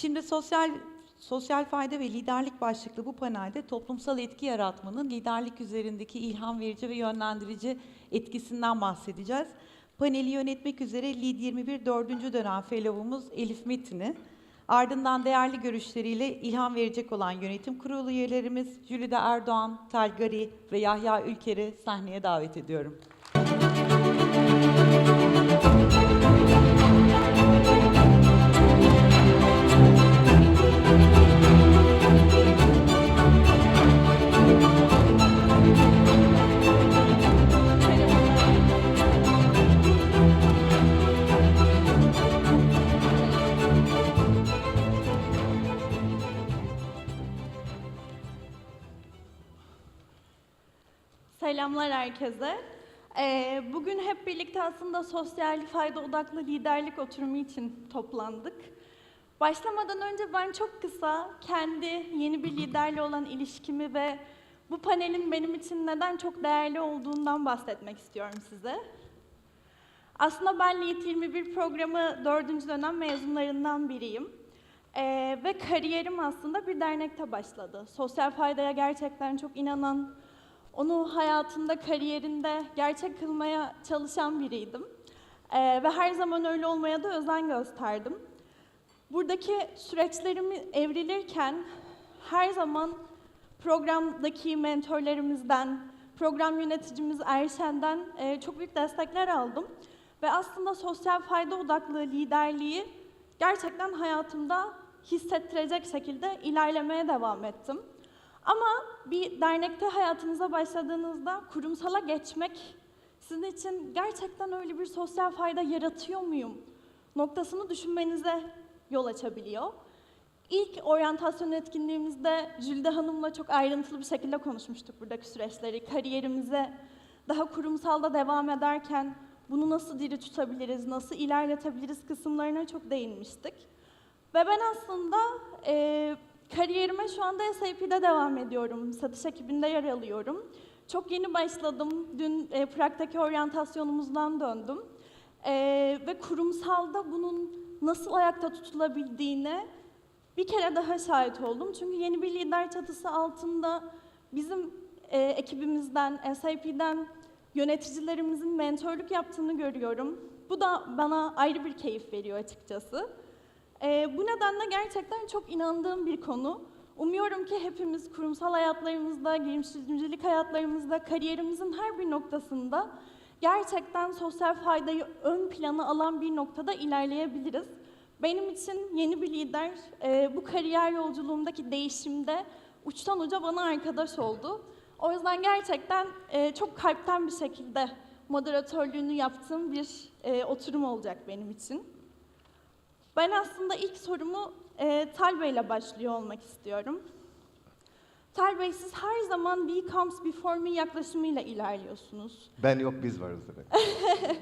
Şimdi sosyal sosyal fayda ve liderlik başlıklı bu panelde toplumsal etki yaratmanın liderlik üzerindeki ilham verici ve yönlendirici etkisinden bahsedeceğiz. Paneli yönetmek üzere Lead 21 4. dönem fellow'umuz Elif Metin'i, ardından değerli görüşleriyle ilham verecek olan yönetim kurulu üyelerimiz Jülide Erdoğan, Telgari ve Yahya Ülker'i sahneye davet ediyorum. Selamlar herkese. Ee, bugün hep birlikte aslında sosyal fayda odaklı liderlik oturumu için toplandık. Başlamadan önce ben çok kısa kendi yeni bir liderle olan ilişkimi ve bu panelin benim için neden çok değerli olduğundan bahsetmek istiyorum size. Aslında ben Lead 21 programı 4. dönem mezunlarından biriyim. Ee, ve kariyerim aslında bir dernekte başladı. Sosyal faydaya gerçekten çok inanan, onu hayatında, kariyerinde gerçek kılmaya çalışan biriydim. Ee, ve her zaman öyle olmaya da özen gösterdim. Buradaki süreçlerimi evrilirken her zaman programdaki mentorlarımızdan, program yöneticimiz Erşen'den e, çok büyük destekler aldım. Ve aslında sosyal fayda odaklı liderliği gerçekten hayatımda hissettirecek şekilde ilerlemeye devam ettim. Ama bir dernekte hayatınıza başladığınızda kurumsala geçmek sizin için gerçekten öyle bir sosyal fayda yaratıyor muyum noktasını düşünmenize yol açabiliyor. İlk oryantasyon etkinliğimizde Jülde Hanım'la çok ayrıntılı bir şekilde konuşmuştuk buradaki süreçleri. Kariyerimize daha kurumsalda devam ederken bunu nasıl diri tutabiliriz, nasıl ilerletebiliriz kısımlarına çok değinmiştik. Ve ben aslında e, kariyerime şu anda SAP'de devam ediyorum. Satış ekibinde yer alıyorum. Çok yeni başladım. Dün e, Prag'daki oryantasyonumuzdan döndüm. E, ve kurumsalda bunun nasıl ayakta tutulabildiğine bir kere daha şahit oldum. Çünkü yeni bir lider çatısı altında bizim e, ekibimizden, SAP'den yöneticilerimizin mentorluk yaptığını görüyorum. Bu da bana ayrı bir keyif veriyor açıkçası. Ee, bu nedenle gerçekten çok inandığım bir konu. Umuyorum ki hepimiz kurumsal hayatlarımızda, girişimcilik hayatlarımızda, kariyerimizin her bir noktasında gerçekten sosyal faydayı ön plana alan bir noktada ilerleyebiliriz. Benim için yeni bir lider e, bu kariyer yolculuğumdaki değişimde uçtan uca bana arkadaş oldu. O yüzden gerçekten e, çok kalpten bir şekilde moderatörlüğünü yaptığım bir e, oturum olacak benim için. Ben aslında ilk sorumu e, Tal Bey ile başlıyor olmak istiyorum. Tal Bey siz her zaman we comes before me yaklaşımıyla ilerliyorsunuz. Ben yok biz varız demek.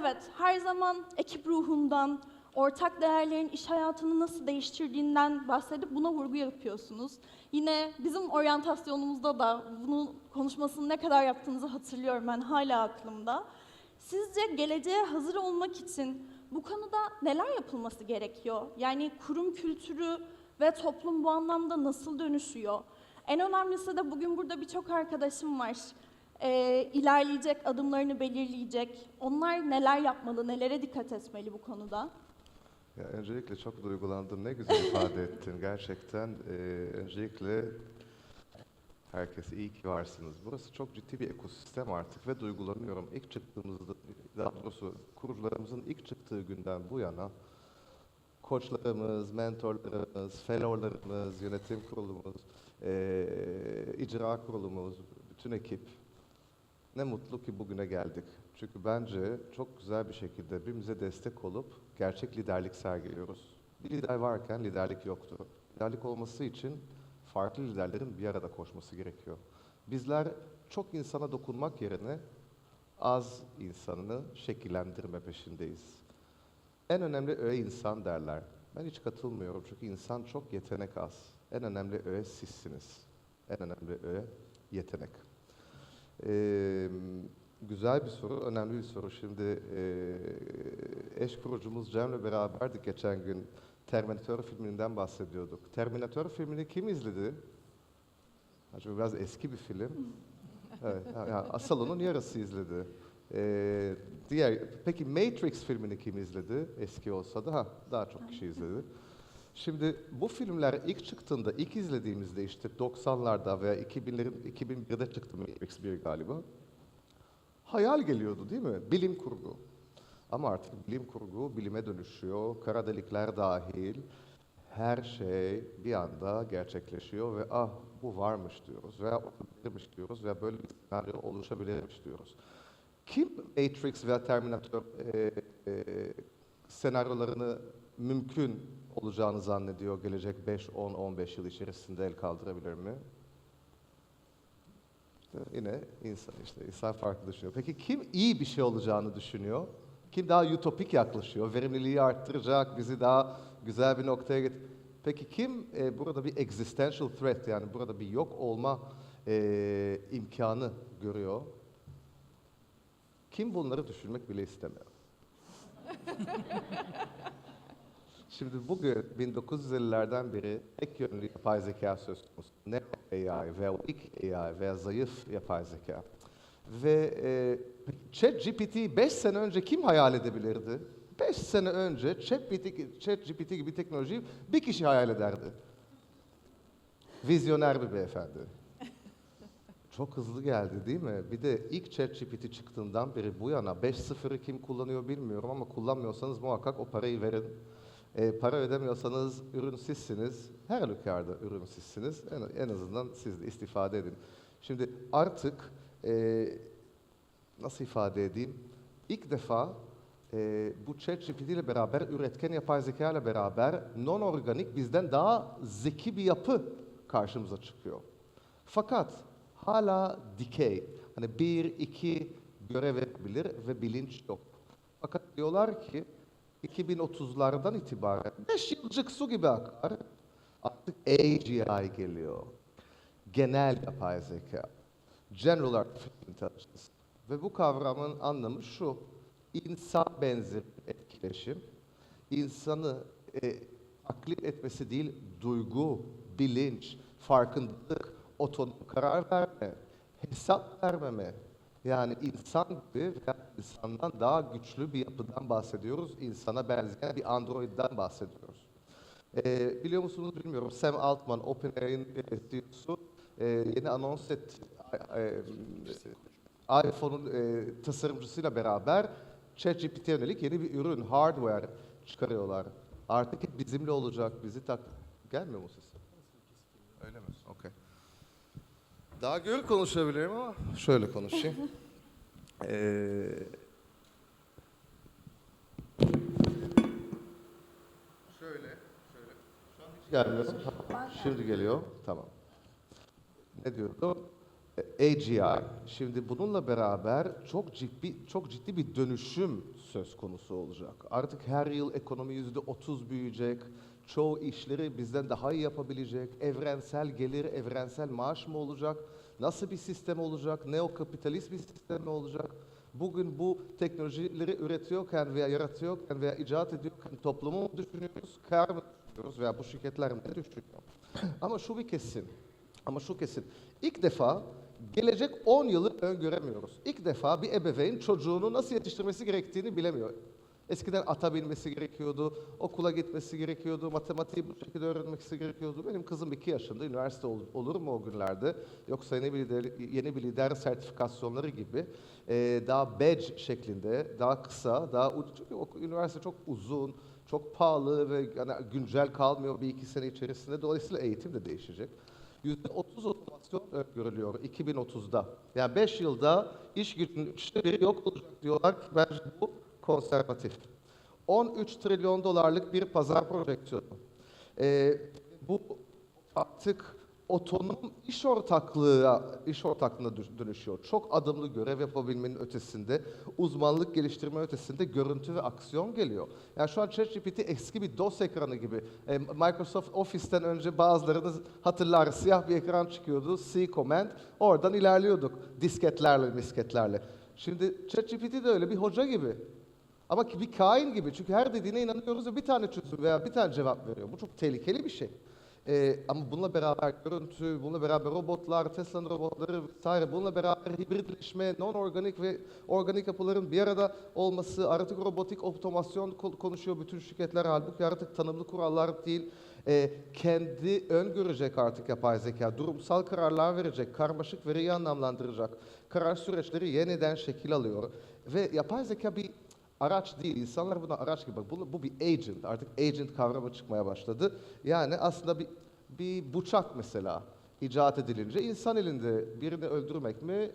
Evet, her zaman ekip ruhundan, ortak değerlerin iş hayatını nasıl değiştirdiğinden bahsedip buna vurgu yapıyorsunuz. Yine bizim oryantasyonumuzda da bunun konuşmasını ne kadar yaptığınızı hatırlıyorum ben hala aklımda. Sizce geleceğe hazır olmak için bu konuda neler yapılması gerekiyor? Yani kurum kültürü ve toplum bu anlamda nasıl dönüşüyor? En önemlisi de bugün burada birçok arkadaşım var. Ee, ilerleyecek, adımlarını belirleyecek. Onlar neler yapmalı, nelere dikkat etmeli bu konuda? Ya öncelikle çok duygulandım. Ne güzel ifade ettin. Gerçekten e, öncelikle herkese iyi ki varsınız. Burası çok ciddi bir ekosistem artık ve duygulanıyorum. İlk çıktığımızda, daha doğrusu kurucularımızın ilk çıktığı günden bu yana koçlarımız, mentorlarımız, fellowlarımız, yönetim kurulumuz, e, icra kurulumuz, bütün ekip ne mutlu ki bugüne geldik. Çünkü bence çok güzel bir şekilde birbirimize destek olup gerçek liderlik sergiliyoruz. Bir lider varken liderlik yoktu. Liderlik olması için farklı liderlerin bir arada koşması gerekiyor. Bizler çok insana dokunmak yerine az insanını şekillendirme peşindeyiz. En önemli öğe insan derler. Ben hiç katılmıyorum çünkü insan çok yetenek az. En önemli öğe sizsiniz. En önemli öğe yetenek. Ee, güzel bir soru, önemli bir soru. Şimdi e, eş kurucumuz Cem'le beraberdik geçen gün Terminator filminden bahsediyorduk. Terminator filmini kim izledi? Acaba biraz eski bir film. Evet, yani asıl onun yarısı izledi. Ee, diğer, peki Matrix filmini kim izledi? Eski olsa da ha, daha çok kişi izledi. Şimdi bu filmler ilk çıktığında, ilk izlediğimizde işte 90'larda veya 2000'lerin 2001'de çıktı Matrix 1 galiba. Hayal geliyordu değil mi? Bilim kurgu. Ama artık bilim kurgu bilime dönüşüyor. Kara delikler dahil. Her şey bir anda gerçekleşiyor ve ah bu varmış diyoruz veya olabilirmiş diyoruz veya böyle bir senaryo oluşabilirmiş diyoruz. Kim Matrix veya Terminator e, e, senaryolarını mümkün olacağını zannediyor gelecek 5, 10, 15 yıl içerisinde el kaldırabilir mi? İşte yine insan işte insan farklı düşünüyor. Peki kim iyi bir şey olacağını düşünüyor? Kim daha ütopik yaklaşıyor? Verimliliği arttıracak, bizi daha güzel bir noktaya get. Peki kim e, burada bir existential threat yani burada bir yok olma e, imkanı görüyor? Kim bunları düşünmek bile istemiyor? Şimdi bugün 1950'lerden beri tek yönlü yapay zeka söz konusu. Ne AI veya weak AI veya zayıf yapay zeka. Ve e, ChatGPT 5 sene önce kim hayal edebilirdi? 5 sene önce ChatGPT, ChatGPT gibi teknolojiyi bir kişi hayal ederdi. Vizyoner bir beyefendi. Çok hızlı geldi değil mi? Bir de ilk ChatGPT çıktığından beri bu yana 5.0'ı kim kullanıyor bilmiyorum ama kullanmıyorsanız muhakkak o parayı verin. E, para ödemiyorsanız ürün sizsiniz. Her halükarda ürün sizsiniz. En, en azından siz de istifade edin. Şimdi artık e, nasıl ifade edeyim? İlk defa e, bu ChatGPT ile beraber üretken yapay zeka ile beraber non-organik bizden daha zeki bir yapı karşımıza çıkıyor. Fakat hala dikey. Hani bir, iki görev yapabilir ve bilinç yok. Fakat diyorlar ki 2030'lardan itibaren 5 yılcık su gibi akar. Artık AGI geliyor. Genel yapay zeka. General Artificial Intelligence. Ve bu kavramın anlamı şu. İnsan benzeri etkileşim. insanı e, taklit etmesi değil, duygu, bilinç, farkındalık, otonom karar verme, hesap vermeme. Yani insan gibi veya insandan daha güçlü bir yapıdan bahsediyoruz. İnsana benzeyen bir androidden bahsediyoruz. Ee, biliyor musunuz bilmiyorum. Sam Altman, OpenAI'nin e, CEO'su e, yeni anons etti. E, e, iPhone'un e, tasarımcısıyla beraber ChatGPT yönelik yeni bir ürün, hardware çıkarıyorlar. Artık hep bizimle olacak, bizi tak... Gelmiyor mu ses? Öyle mi? Okey. Daha gör konuşabilirim ama şöyle konuşayım. Ee, şöyle, şöyle. Şu an hiç gelmiyor. Şimdi geliyor. Tamam. Ne diyordu? AGI. Şimdi bununla beraber çok ciddi çok ciddi bir dönüşüm söz konusu olacak. Artık her yıl ekonomi yüzde 30 büyüyecek. Çoğu işleri bizden daha iyi yapabilecek. Evrensel gelir, evrensel maaş mı olacak? Nasıl bir sistem olacak? Neokapitalist bir sistem mi olacak? Bugün bu teknolojileri üretiyorken veya yaratıyorken veya icat ediyorken toplumu mu düşünüyoruz, kar mı düşünüyoruz veya bu şirketler mi düşünüyor? Ama şu bir kesin. Ama şu kesin. İlk defa gelecek 10 yılı öngöremiyoruz. İlk defa bir ebeveyn çocuğunu nasıl yetiştirmesi gerektiğini bilemiyor. Eskiden ata binmesi gerekiyordu, okula gitmesi gerekiyordu, matematiği bu şekilde öğrenmesi gerekiyordu. Benim kızım 2 yaşında, üniversite ol- olur mu o günlerde? Yoksa yeni bir lider, yeni bir lider sertifikasyonları gibi eee, daha badge şeklinde, daha kısa, daha çünkü üniversite çok uzun, çok pahalı ve yani güncel kalmıyor bir iki sene içerisinde. Dolayısıyla eğitim de değişecek. %30 otomasyon öngörülüyor 2030'da. Yani 5 yılda iş gücünün üçte biri yok olacak diyorlar ki bence bu konservatif. 13 trilyon dolarlık bir pazar projeksiyonu. Ee, bu artık otonom iş ortaklığı iş ortaklığına dö- dönüşüyor. Çok adımlı görev yapabilmenin ötesinde, uzmanlık geliştirme ötesinde görüntü ve aksiyon geliyor. Yani şu an ChatGPT eski bir DOS ekranı gibi. E, Microsoft Office'ten önce bazılarınız hatırlar siyah bir ekran çıkıyordu. C command. Oradan ilerliyorduk disketlerle, misketlerle. Şimdi ChatGPT de öyle bir hoca gibi. Ama bir kain gibi çünkü her dediğine inanıyoruz ve bir tane çözüm veya bir tane cevap veriyor. Bu çok tehlikeli bir şey. Ee, ama bununla beraber görüntü, bununla beraber robotlar, Tesla'nın robotları vesaire, bununla beraber hibritleşme, non-organik ve organik yapıların bir arada olması, artık robotik otomasyon ko- konuşuyor bütün şirketler halbuki artık tanımlı kurallar değil. Ee, kendi öngörecek artık yapay zeka, durumsal kararlar verecek, karmaşık veriyi anlamlandıracak, karar süreçleri yeniden şekil alıyor. Ve yapay zeka bir araç değil, insanlar buna araç gibi bak. Bu, bu bir agent, artık agent kavramı çıkmaya başladı. Yani aslında bir, bir bıçak mesela icat edilince insan elinde birini öldürmek mi, eee,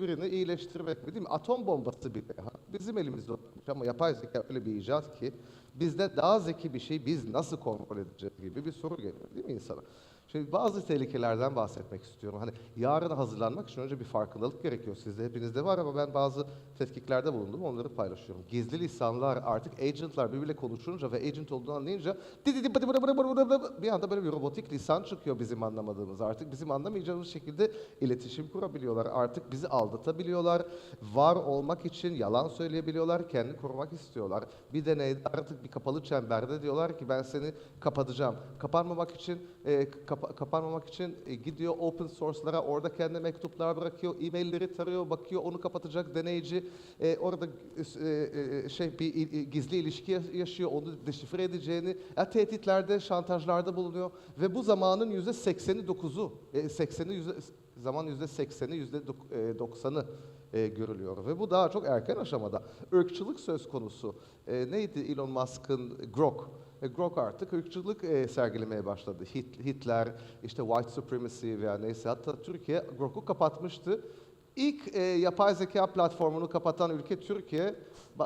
birini iyileştirmek mi değil mi? Atom bombası bile bizim elimizde olmuş ama yapay zeka öyle bir icat ki bizde daha zeki bir şey biz nasıl kontrol edeceğiz gibi bir soru geliyor değil mi insana? Şimdi bazı tehlikelerden bahsetmek istiyorum. Hani yarına hazırlanmak için önce bir farkındalık gerekiyor. Sizde hepinizde var ama ben bazı tetkiklerde bulundum. Onları paylaşıyorum. Gizli lisanlar artık agentlar birbiriyle konuşunca ve agent olduğunu anlayınca bir anda böyle bir robotik lisan çıkıyor bizim anlamadığımız. Artık bizim anlamayacağımız şekilde iletişim kurabiliyorlar. Artık bizi aldatabiliyorlar. Var olmak için yalan söyleyebiliyorlar. Kendini korumak istiyorlar. Bir deneyde artık bir kapalı çemberde diyorlar ki ben seni kapatacağım. Kapanmamak için e, kapa- kapanmamak için e, gidiyor open source'lara orada kendi mektuplar bırakıyor, e-mailleri tarıyor, bakıyor onu kapatacak deneyici e, orada e, şey bir gizli ilişki ya- yaşıyor, onu deşifre edeceğini, ya, tehditlerde, şantajlarda bulunuyor ve bu zamanın yüzde 89'u, e, 80'i yüzde zaman yüzde 80'i yüzde dok- e, 90'ı e, görülüyor ve bu daha çok erken aşamada. Irkçılık söz konusu. E, neydi Elon Musk'ın Grok? E, Grok artık ırkçılık e, sergilemeye başladı. Hit- Hitler, işte white supremacy veya neyse hatta Türkiye Grok'u kapatmıştı. İlk e, yapay zeka platformunu kapatan ülke Türkiye.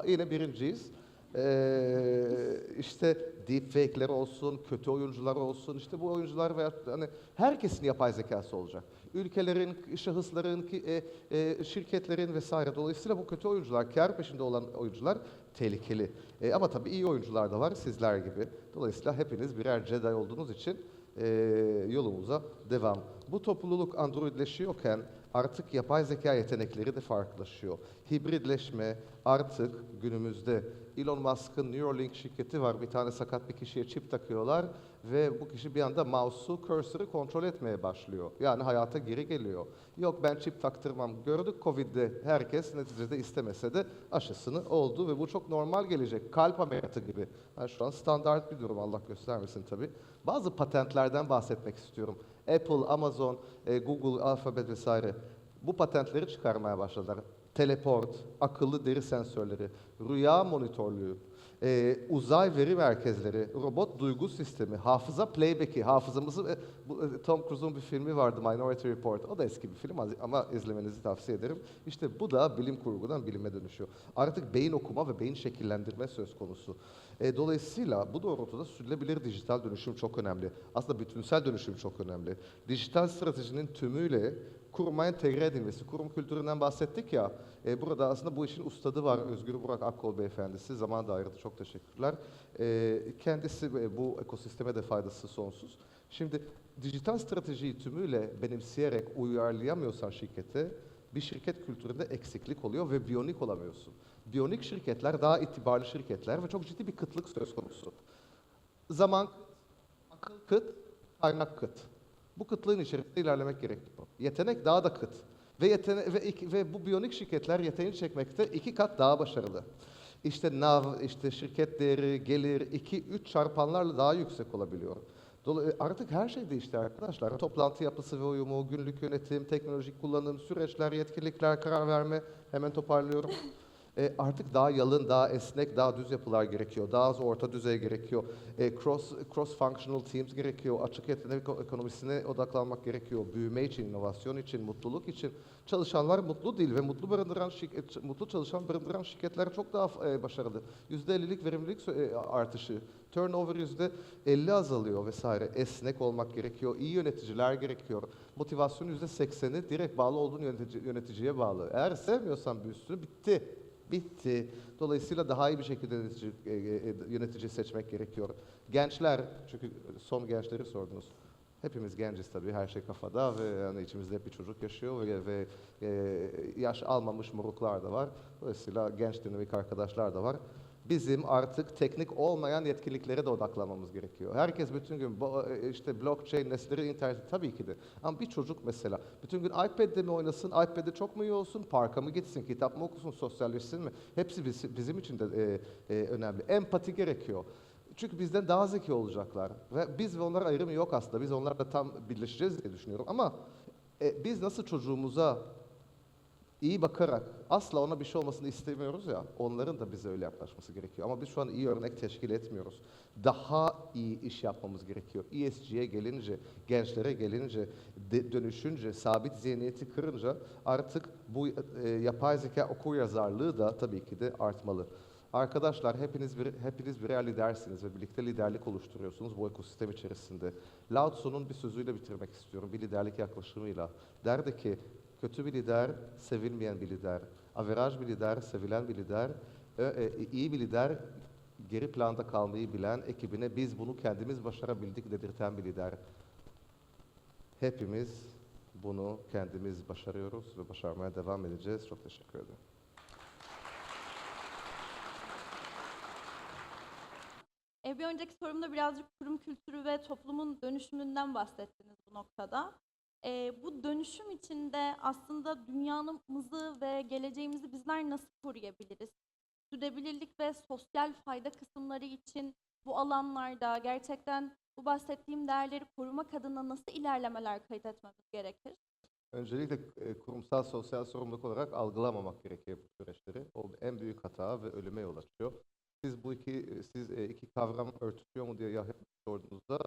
Yine birinciyiz. Ee, işte deepfake'ler olsun, kötü oyuncular olsun, işte bu oyuncular veya hani herkesin yapay zekası olacak. Ülkelerin, şahısların, e, e, şirketlerin vesaire. Dolayısıyla bu kötü oyuncular, kar peşinde olan oyuncular tehlikeli. E, ama tabii iyi oyuncular da var sizler gibi. Dolayısıyla hepiniz birer Jedi olduğunuz için e, yolumuza devam. Bu topluluk androidleşiyorken artık yapay zeka yetenekleri de farklılaşıyor. Hibritleşme artık günümüzde Elon Musk'ın Neuralink şirketi var. Bir tane sakat bir kişiye çip takıyorlar ve bu kişi bir anda mouse'u, cursor'ı kontrol etmeye başlıyor. Yani hayata geri geliyor. Yok ben çip taktırmam. Gördük Covid'de herkes neticede istemese de aşısını oldu ve bu çok normal gelecek. Kalp ameliyatı gibi. Yani şu an standart bir durum Allah göstermesin tabii. Bazı patentlerden bahsetmek istiyorum. Apple, Amazon, e, Google, Alphabet vesaire bu patentleri çıkarmaya başladılar. Teleport, akıllı deri sensörleri, rüya monitörlüğü, e, uzay veri merkezleri, robot duygu sistemi, hafıza playback'i, hafızamızı... e, bu, e, Tom Cruise'un bir filmi vardı Minority Report. O da eski bir film ama izlemenizi tavsiye ederim. İşte bu da bilim kurgudan bilime dönüşüyor. Artık beyin okuma ve beyin şekillendirme söz konusu. E, dolayısıyla bu doğrultuda sürdürülebilir dijital dönüşüm çok önemli. Aslında bütünsel dönüşüm çok önemli. Dijital stratejinin tümüyle kuruma entegre edilmesi, kurum kültüründen bahsettik ya, e, burada aslında bu işin ustadı var Özgür Burak Akkol beyefendisi, zaman da ayırdı, çok teşekkürler. E, kendisi e, bu ekosisteme de faydası sonsuz. Şimdi dijital stratejiyi tümüyle benimseyerek uyarlayamıyorsan şirkete, bir şirket kültüründe eksiklik oluyor ve biyonik olamıyorsun. Biyonik şirketler daha itibarlı şirketler ve çok ciddi bir kıtlık söz konusu. Zaman akıl kıt, kaynak kıt. Bu kıtlığın içerisinde ilerlemek gerekiyor. Yetenek daha da kıt. Ve, yetene ve, iki- ve bu biyonik şirketler yeteneğini çekmekte iki kat daha başarılı. İşte NAV, işte şirket değeri, gelir 2-3 çarpanlarla daha yüksek olabiliyor. Dolayısıyla artık her şey değişti arkadaşlar. Toplantı yapısı ve uyumu, günlük yönetim, teknolojik kullanım, süreçler, yetkinlikler, karar verme. Hemen toparlıyorum. E, artık daha yalın, daha esnek, daha düz yapılar gerekiyor. Daha az orta düzey gerekiyor. E, cross cross functional teams gerekiyor. Açık yetenek ekonomisine odaklanmak gerekiyor. Büyüme için, inovasyon için, mutluluk için. Çalışanlar mutlu değil ve mutlu barındıran şirket, mutlu çalışan barındıran şirketler çok daha e, başarılı. %50'lik verimlilik e, artışı. Turnover yüzde 50 azalıyor vesaire. Esnek olmak gerekiyor. iyi yöneticiler gerekiyor. Motivasyon yüzde 80'i direkt bağlı olduğun yönetici, yöneticiye bağlı. Eğer sevmiyorsan bir bitti. Bitti. Dolayısıyla daha iyi bir şekilde yönetici, e, e, yönetici seçmek gerekiyor. Gençler, çünkü son gençleri sordunuz. Hepimiz genciz tabii, her şey kafada ve yani içimizde hep bir çocuk yaşıyor ve, ve e, yaş almamış moruklar da var. Dolayısıyla genç dinamik arkadaşlar da var. Bizim artık teknik olmayan yetkinliklere de odaklanmamız gerekiyor. Herkes bütün gün e, işte blockchain, nesneleri, internet tabii ki de. Ama bir çocuk mesela bütün gün iPad'de mi oynasın, iPad'de çok mu iyi olsun, parka mı gitsin, kitap mı okusun, sosyalleşsin mi? Hepsi biz- bizim için de e, e, önemli. Empati gerekiyor. Çünkü bizden daha zeki olacaklar. Ve biz ve onlar ayrımı yok aslında. Biz onlarla tam birleşeceğiz diye düşünüyorum. Ama biz nasıl çocuğumuza iyi bakarak asla ona bir şey olmasını istemiyoruz ya. Onların da bize öyle yaklaşması gerekiyor. Ama biz şu an iyi örnek teşkil etmiyoruz. Daha iyi iş yapmamız gerekiyor. ESG'ye gelince, gençlere gelince, de- dönüşünce, sabit zihniyeti kırınca artık bu e, yapay zeka okur yazarlığı da tabii ki de artmalı. Arkadaşlar hepiniz bir, hepiniz birer lidersiniz ve birlikte liderlik oluşturuyorsunuz bu ekosistem içerisinde. Lao Tzu'nun bir sözüyle bitirmek istiyorum, bir liderlik yaklaşımıyla. Derdi ki, kötü bir lider, sevilmeyen bir lider. Averaj bir lider, sevilen bir lider. E, iyi bir lider, geri planda kalmayı bilen ekibine biz bunu kendimiz başarabildik dedirten bir lider. Hepimiz bunu kendimiz başarıyoruz ve başarmaya devam edeceğiz. Çok teşekkür ederim. E, bir önceki sorumda birazcık kurum kültürü ve toplumun dönüşümünden bahsettiniz bu noktada. E, bu dönüşüm içinde aslında dünyamızı ve geleceğimizi bizler nasıl koruyabiliriz? Sürdürülebilirlik ve sosyal fayda kısımları için bu alanlarda gerçekten bu bahsettiğim değerleri korumak adına nasıl ilerlemeler kayıt etmemiz gerekir? Öncelikle e, kurumsal sosyal sorumluluk olarak algılamamak gerekiyor bu süreçleri. O en büyük hata ve ölüme yol açıyor. Siz bu iki e, siz e, iki kavram örtüşüyor mu diye sorduğunuzda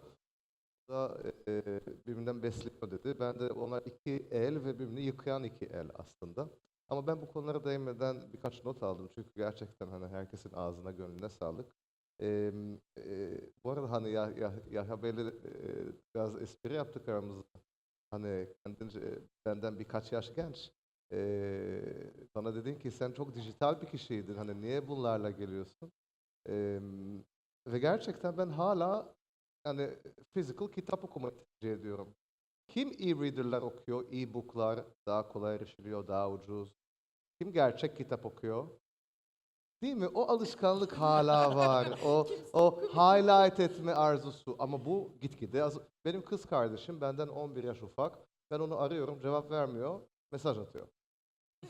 da e, birbirinden besleniyor dedi. Ben de onlar iki el ve birbirini yıkayan iki el aslında. Ama ben bu konulara değinmeden birkaç not aldım. Çünkü gerçekten hani herkesin ağzına gönlüne sağlık. E, e, bu arada hani ya, ya, Yahya Bey'le e, biraz espri yaptık aramızda. Hani kendince e, benden birkaç yaş genç. Ee, bana dedin ki sen çok dijital bir kişiydin. Hani niye bunlarla geliyorsun? Ee, ve gerçekten ben hala yani physical kitap okumayı tercih ediyorum. Kim e-reader'lar okuyor, e-book'lar daha kolay erişiliyor, daha ucuz. Kim gerçek kitap okuyor? Değil mi? O alışkanlık hala var. O o highlight etme arzusu. Ama bu gitgide az. Benim kız kardeşim benden 11 yaş ufak. Ben onu arıyorum, cevap vermiyor, mesaj atıyor.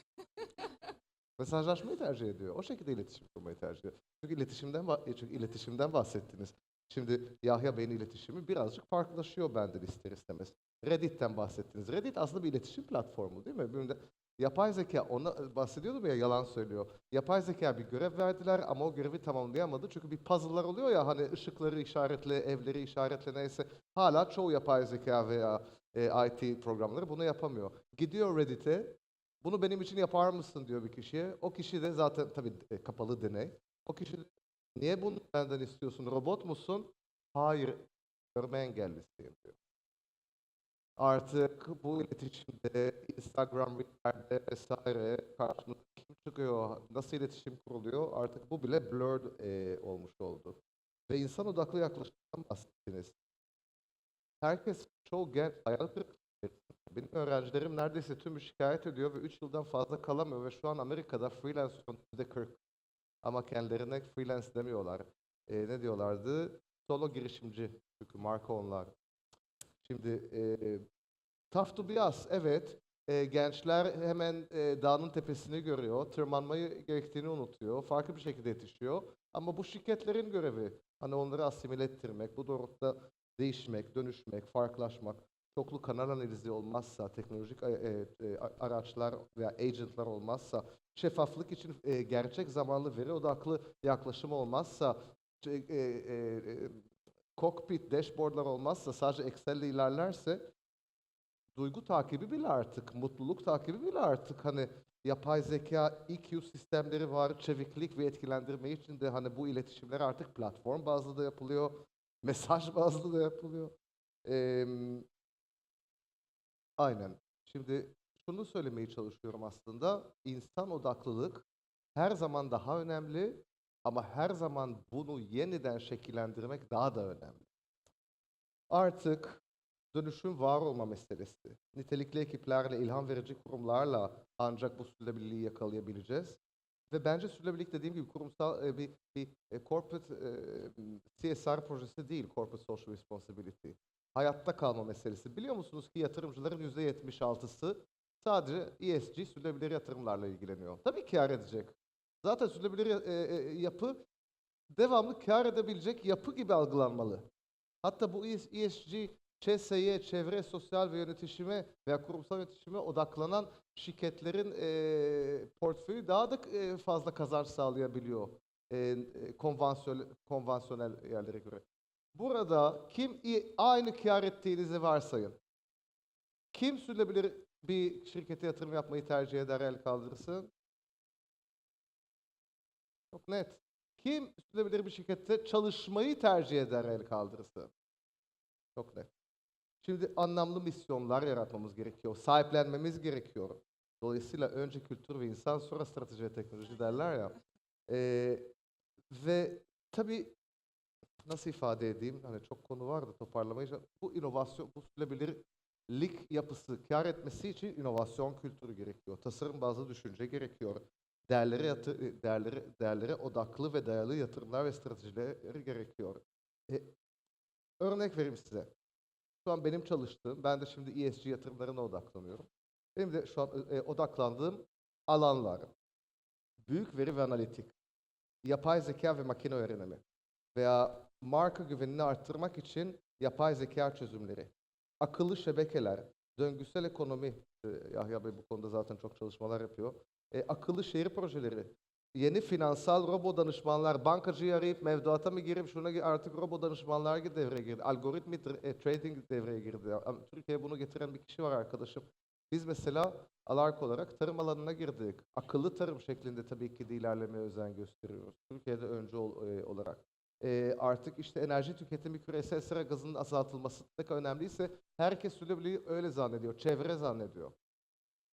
Mesajlaşmayı tercih ediyor. O şekilde iletişim kurmayı tercih ediyor. Çünkü iletişimden çünkü iletişimden bahsettiniz. Şimdi Yahya Bey'in iletişimi birazcık farklılaşıyor benden ister istemez. Reddit'ten bahsettiniz. Reddit aslında bir iletişim platformu değil mi? Birinde yapay zeka ona bahsediyordum ya yalan söylüyor. Yapay zeka bir görev verdiler ama o görevi tamamlayamadı. Çünkü bir puzzle'lar oluyor ya hani ışıkları işaretle, evleri işaretle neyse. Hala çoğu yapay zeka veya e, IT programları bunu yapamıyor. Gidiyor Reddit'e bunu benim için yapar mısın diyor bir kişiye. O kişi de zaten tabii e, kapalı deney. O kişi niye bunu benden istiyorsun? Robot musun? Hayır, görme engellisiyim diyor. Artık bu iletişimde, Instagram Reel'lerde vesaire karşımıza kim çıkıyor, nasıl iletişim kuruluyor artık bu bile blurred e, olmuş oldu. Ve insan odaklı yaklaşımdan bahsettiniz. Herkes, çoğu genç hayal benim öğrencilerim neredeyse tümü şikayet ediyor ve 3 yıldan fazla kalamıyor ve şu an Amerika'da freelance yüzde 40. Ama kendilerine freelance demiyorlar. Ee, ne diyorlardı? Solo girişimci. Çünkü marka onlar. Şimdi e, tough to be us. Evet. E, gençler hemen e, dağın tepesini görüyor. Tırmanmayı gerektiğini unutuyor. Farklı bir şekilde yetişiyor. Ama bu şirketlerin görevi. Hani onları asimile ettirmek, bu doğrultuda değişmek, dönüşmek, farklılaşmak çoklu kanal analizi olmazsa, teknolojik e, e, e, araçlar veya agentlar olmazsa, şeffaflık için e, gerçek zamanlı veri odaklı yaklaşım olmazsa, e, e, e, cockpit, dashboardlar olmazsa, sadece Excel ile ilerlerse, duygu takibi bile artık, mutluluk takibi bile artık hani yapay zeka, EQ sistemleri var, çeviklik ve etkilendirme için de hani bu iletişimler artık platform bazlı da yapılıyor, mesaj bazlı da yapılıyor. Eee Aynen. Şimdi şunu söylemeye çalışıyorum aslında. İnsan odaklılık her zaman daha önemli ama her zaman bunu yeniden şekillendirmek daha da önemli. Artık dönüşüm var olma meselesi. Nitelikli ekiplerle, ilham verici kurumlarla ancak bu sürdürülebilirliği yakalayabileceğiz. Ve bence sürdürülebilirlik dediğim gibi kurumsal e, bir, bir e, corporate e, CSR projesi değil, corporate social responsibility. Hayatta kalma meselesi. Biliyor musunuz ki yatırımcıların %76'sı sadece ESG sürdürülebilir yatırımlarla ilgileniyor. Tabii kâr edecek. Zaten sürdürülebilir e, e, yapı devamlı kâr edebilecek yapı gibi algılanmalı. Hatta bu ESG, ÇSY, çevre, sosyal ve yönetişime veya kurumsal yönetişime odaklanan şirketlerin e, portföyü daha da e, fazla kazanç sağlayabiliyor e, e, konvansiyonel, konvansiyonel yerlere göre. Burada kim aynı kâr ettiğinizi varsayın. Kim sürdürülebilir bir şirkete yatırım yapmayı tercih eder el kaldırsın? Çok net. Kim sürdürülebilir bir şirkette çalışmayı tercih eder el kaldırsın? Çok net. Şimdi anlamlı misyonlar yaratmamız gerekiyor. Sahiplenmemiz gerekiyor. Dolayısıyla önce kültür ve insan sonra strateji ve teknoloji derler ya. Ee, ve tabii nasıl ifade edeyim? Hani çok konu vardı toparlamayı. Bu inovasyon, bu sürdürülebilirlik yapısı kar etmesi için inovasyon kültürü gerekiyor. Tasarım bazlı düşünce gerekiyor. Değerlere, yatı, değerlere, değerlere odaklı ve dayalı yatırımlar ve stratejileri gerekiyor. E, örnek vereyim size. Şu an benim çalıştığım, ben de şimdi ESG yatırımlarına odaklanıyorum. Benim de şu an e, odaklandığım alanlar, büyük veri ve analitik, yapay zeka ve makine öğrenimi veya marka güvenini arttırmak için yapay zeka çözümleri, akıllı şebekeler, döngüsel ekonomi, e, Yahya Bey bu konuda zaten çok çalışmalar yapıyor, e, akıllı şehir projeleri, yeni finansal robo danışmanlar, bankacıyı arayıp mevduata mı girip şuna gi- artık robo danışmanlar devreye girdi. Algoritmi e, trading devreye girdi. Türkiye'ye bunu getiren bir kişi var arkadaşım. Biz mesela Alark olarak tarım alanına girdik. Akıllı tarım şeklinde tabii ki de ilerlemeye özen gösteriyoruz. Türkiye'de önce ol- e, olarak. E, artık işte enerji tüketimi küresel sera gazının azaltılması ne kadar önemliyse herkes sürdürülebilirliği öyle zannediyor. Çevre zannediyor.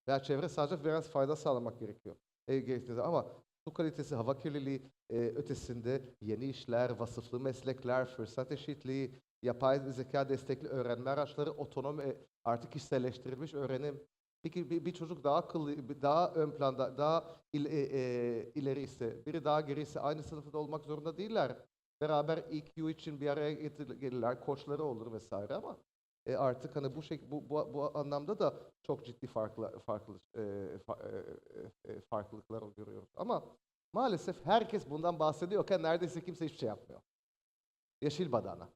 Veya çevre sadece biraz fayda sağlamak gerekiyor. E, gerektiğinde ama su kalitesi, hava kirliliği e, ötesinde yeni işler, vasıflı meslekler, fırsat eşitliği, yapay zeka destekli öğrenme araçları, otonom artık kişiselleştirilmiş öğrenim. Peki bir, bir çocuk daha akıllı, daha ön planda, daha il, e, e, ileri ise, biri daha geri ise aynı sınıfta olmak zorunda değiller. Beraber EQ için bir araya getir- gelirler, koçları olur vesaire ama e, artık hani bu şey bu, bu bu anlamda da çok ciddi farklı farklı e, fa- e, e, farklılıklar görüyoruz. Ama maalesef herkes bundan bahsediyorken neredeyse kimse hiçbir şey yapmıyor. Yeşil badana,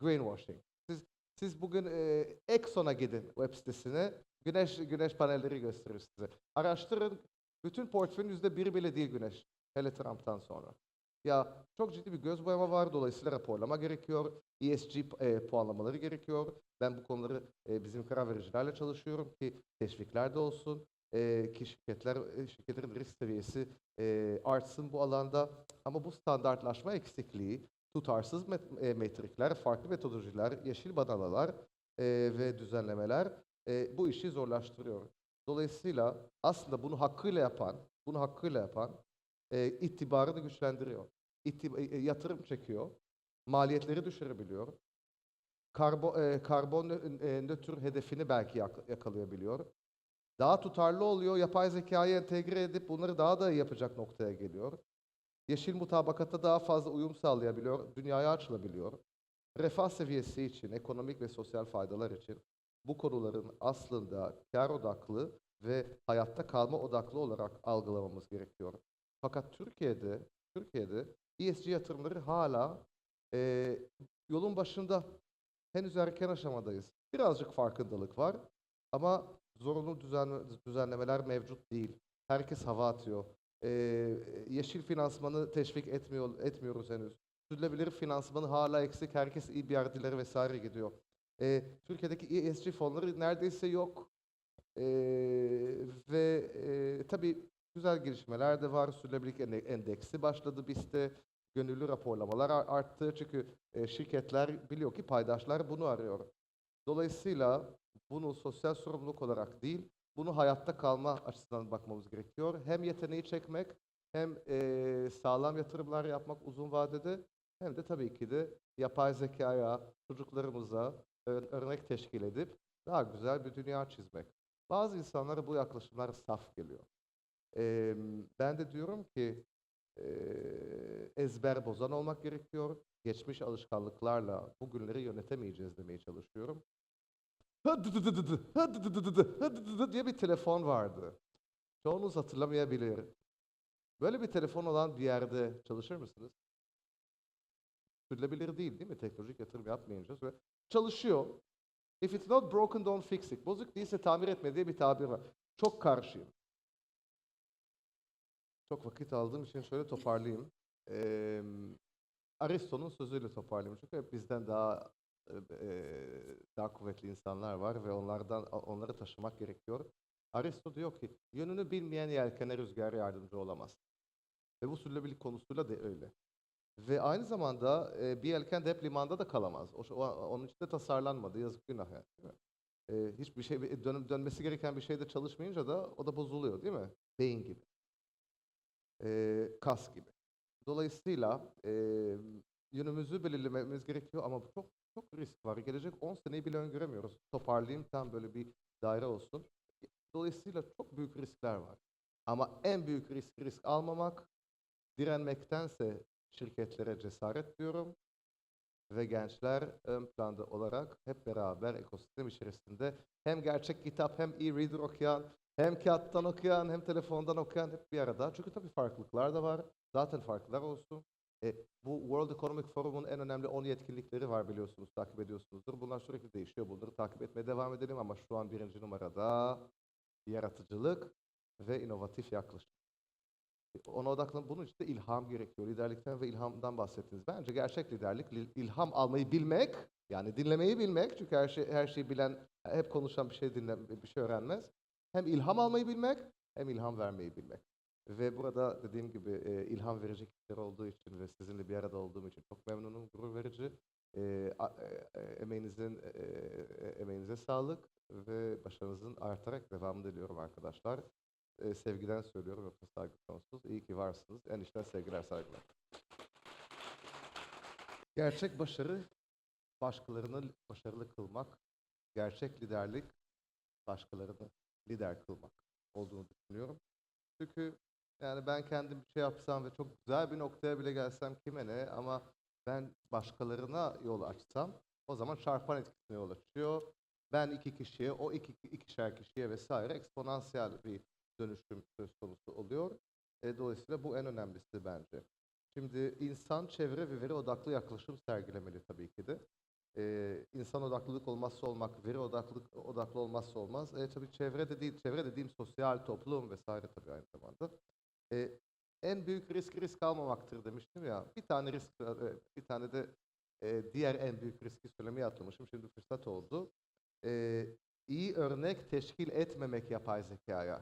greenwashing. Siz siz bugün e, Exxon'a gidin web sitesine, güneş güneş panelleri gösterir size. Araştırın, bütün portföyün yüzde biri bile değil güneş. Hele Trump'tan sonra. Ya çok ciddi bir göz boyama var. Dolayısıyla raporlama gerekiyor. ESG e, puanlamaları gerekiyor. Ben bu konuları e, bizim karar vericilerle çalışıyorum ki teşvikler de olsun. E, ki şirketler, e, şirketlerin risk seviyesi e, artsın bu alanda. Ama bu standartlaşma eksikliği, tutarsız met- e, metrikler, farklı metodolojiler, yeşil badanalar e, ve düzenlemeler e, bu işi zorlaştırıyor. Dolayısıyla aslında bunu hakkıyla yapan, bunu hakkıyla yapan e, itibarını güçlendiriyor. E, e, yatırım çekiyor, maliyetleri düşürebiliyor, karbo, e, karbon e, nötr hedefini belki yak- yakalayabiliyor. Daha tutarlı oluyor, yapay zekayı entegre edip bunları daha da iyi yapacak noktaya geliyor. Yeşil mutabakata daha fazla uyum sağlayabiliyor, dünyaya açılabiliyor. Refah seviyesi için, ekonomik ve sosyal faydalar için bu konuların aslında kar odaklı ve hayatta kalma odaklı olarak algılamamız gerekiyor. Fakat Türkiye'de Türkiye'de ESG yatırımları hala e, yolun başında. Henüz erken aşamadayız. Birazcık farkındalık var ama zorunlu düzen, düzenlemeler mevcut değil. Herkes hava atıyor. E, yeşil finansmanı teşvik etmiyor, etmiyoruz henüz. Sürdürülebilir finansmanı hala eksik. Herkes yerlere vesaire gidiyor. E, Türkiye'deki ESG fonları neredeyse yok. E, ve e, tabii güzel gelişmeler de var. Sürdürülebilirlik ende- endeksi başladı BIST'te. Gönüllü raporlamalar ar- arttı çünkü e, şirketler biliyor ki paydaşlar bunu arıyor. Dolayısıyla bunu sosyal sorumluluk olarak değil, bunu hayatta kalma açısından bakmamız gerekiyor. Hem yeteneği çekmek, hem e, sağlam yatırımlar yapmak uzun vadede, hem de tabii ki de yapay zekaya, çocuklarımıza ör- örnek teşkil edip daha güzel bir dünya çizmek. Bazı insanlara bu yaklaşımlar saf geliyor. Eee, ben de diyorum ki eee, ezber bozan olmak gerekiyor. Geçmiş alışkanlıklarla bugünleri yönetemeyeceğiz demeye çalışıyorum. Diye bir telefon vardı. Çoğunuz hatırlamayabilir. Böyle bir telefon olan bir yerde çalışır mısınız? Sürdürülebilir değil değil mi? Teknolojik yatırım yapmayınca. Çalışıyor. If it's not broken, don't fix it. Bozuk değilse tamir etme diye bir tabir var. Çok karşıyım. Çok vakit aldığım için şöyle toparlayayım. Ee, Aristo'nun sözüyle toparlayayım. Çünkü bizden daha e, daha kuvvetli insanlar var ve onlardan onları taşımak gerekiyor. Aristo diyor ki yönünü bilmeyen yelkene rüzgar yardımcı olamaz. Ve bu sürdürülebilirlik konusuyla da öyle. Ve aynı zamanda e, bir yelken de hep limanda da kalamaz. O, onun için de tasarlanmadı. Yazık günah yani. E, hiçbir şey dön, dönmesi gereken bir şeyde çalışmayınca da o da bozuluyor değil mi? Beyin gibi. E, kas gibi. Dolayısıyla e, yönümüzü belirlememiz gerekiyor ama bu çok çok risk var. Gelecek 10 seneyi bile öngöremiyoruz. Toparlayayım tam böyle bir daire olsun. Dolayısıyla çok büyük riskler var. Ama en büyük risk risk almamak, direnmektense şirketlere cesaret diyorum ve gençler ön planda olarak hep beraber ekosistem içerisinde hem gerçek kitap hem e-reader okuyan, hem kağıttan okuyan hem telefondan okuyan hep bir arada. Çünkü tabii farklılıklar da var. Zaten farklılar olsun. E, bu World Economic Forum'un en önemli 10 yetkinlikleri var biliyorsunuz, takip ediyorsunuzdur. Bunlar sürekli değişiyor. Bunları takip etmeye devam edelim ama şu an birinci numarada yaratıcılık ve inovatif yaklaşım. Ona odaklanıp bunun için de ilham gerekiyor. Liderlikten ve ilhamdan bahsettiniz. Bence gerçek liderlik li- ilham almayı bilmek, yani dinlemeyi bilmek. Çünkü her şey her şeyi bilen, hep konuşan bir şey dinle, bir şey öğrenmez. Hem ilham almayı bilmek, hem ilham vermeyi bilmek. Ve burada dediğim gibi e, ilham verecek kişiler olduğu için ve sizinle bir arada olduğum için çok memnunum, gurur verici. E, a- e, e, emeğinizin emeğinize sağlık ve başarınızın artarak devamını diliyorum arkadaşlar. Sevgiden söylüyorum yoksa saygı sonsuz. İyi ki varsınız. En sevgiler, saygılar. Gerçek başarı başkalarını başarılı kılmak, gerçek liderlik başkalarını lider kılmak olduğunu düşünüyorum. Çünkü yani ben kendim bir şey yapsam ve çok güzel bir noktaya bile gelsem kime ne ama ben başkalarına yol açsam o zaman çarpan etkisine yol açıyor. Ben iki kişiye, o iki ikişer kişiye vesaire eksponansiyel bir dönüşüm söz konusu oluyor. E, dolayısıyla bu en önemlisi bence. Şimdi insan çevre ve veri odaklı yaklaşım sergilemeli tabii ki de. E, insan odaklılık olmazsa olmak, veri odaklılık odaklı olmazsa olmaz. E, tabii çevre dediğim, çevre dediğim sosyal, toplum vesaire tabii aynı zamanda. E, en büyük risk risk almamaktır demiştim ya. Bir tane risk, e, bir tane de e, diğer en büyük riski söylemeye atlamışım. Şimdi fırsat oldu. E, iyi örnek teşkil etmemek yapay zekaya.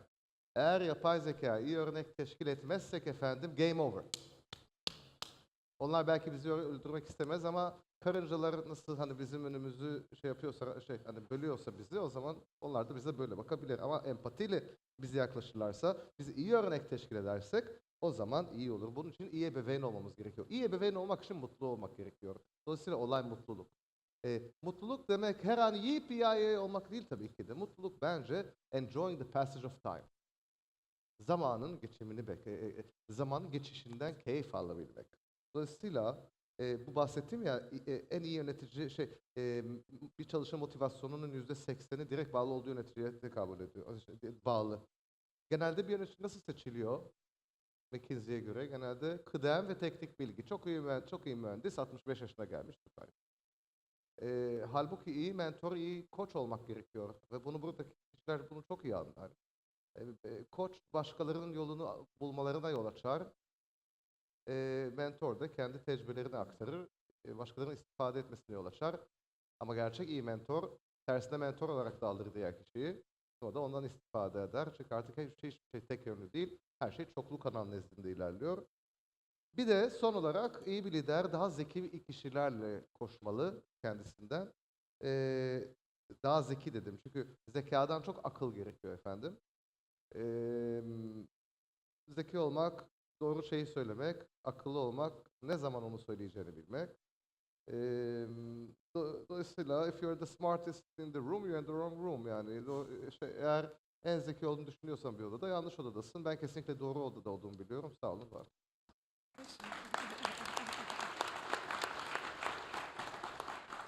Eğer yapay zeka iyi örnek teşkil etmezsek efendim game over. Onlar belki bizi öldürmek istemez ama karıncalar nasıl hani bizim önümüzü şey yapıyorsa şey hani bölüyorsa bizi o zaman onlar da bize böyle bakabilir ama empatiyle bize yaklaşırlarsa bizi iyi örnek teşkil edersek o zaman iyi olur. Bunun için iyi ebeveyn olmamız gerekiyor. İyi ebeveyn olmak için mutlu olmak gerekiyor. Dolayısıyla olay mutluluk. E, mutluluk demek her an yiyip yiyip olmak değil tabii ki de. Mutluluk bence enjoying the passage of time zamanın geçimini bek, e, e, zamanın geçişinden keyif alabilmek. Dolayısıyla e, bu bahsettiğim ya e, en iyi yönetici şey e, bir çalışma motivasyonunun yüzde sekseni direkt bağlı olduğu yöneticiye tekabül ediyor. Bağlı. Genelde bir yönetici nasıl seçiliyor? McKinsey'e göre genelde kıdem ve teknik bilgi. Çok iyi mühendis, çok iyi mühendis 65 yaşına gelmiş. E, halbuki iyi mentor, iyi koç olmak gerekiyor. Ve bunu buradaki kişiler bunu çok iyi anlar. E, e, koç başkalarının yolunu bulmalarına yol açar. E, mentor da kendi tecrübelerini aktarır. E, başkalarının istifade etmesine yol açar. Ama gerçek iyi mentor tersine mentor olarak da alır diğer kişiyi. O da ondan istifade eder. Çünkü artık hiçbir şey, hiçbir şey tek yönlü değil. Her şey çoklu kanal nezdinde ilerliyor. Bir de son olarak iyi bir lider daha zeki kişilerle koşmalı kendisinden. E, daha zeki dedim. Çünkü zekadan çok akıl gerekiyor efendim. Eee, zeki olmak, doğru şeyi söylemek, akıllı olmak, ne zaman onu söyleyeceğini bilmek. Eee, do- Dolayısıyla if you're the smartest in the room, you're in the wrong room yani. O, şey, eğer en zeki olduğunu düşünüyorsan bir odada yanlış odadasın. Ben kesinlikle doğru odada olduğumu biliyorum. Sağ olun var. olun.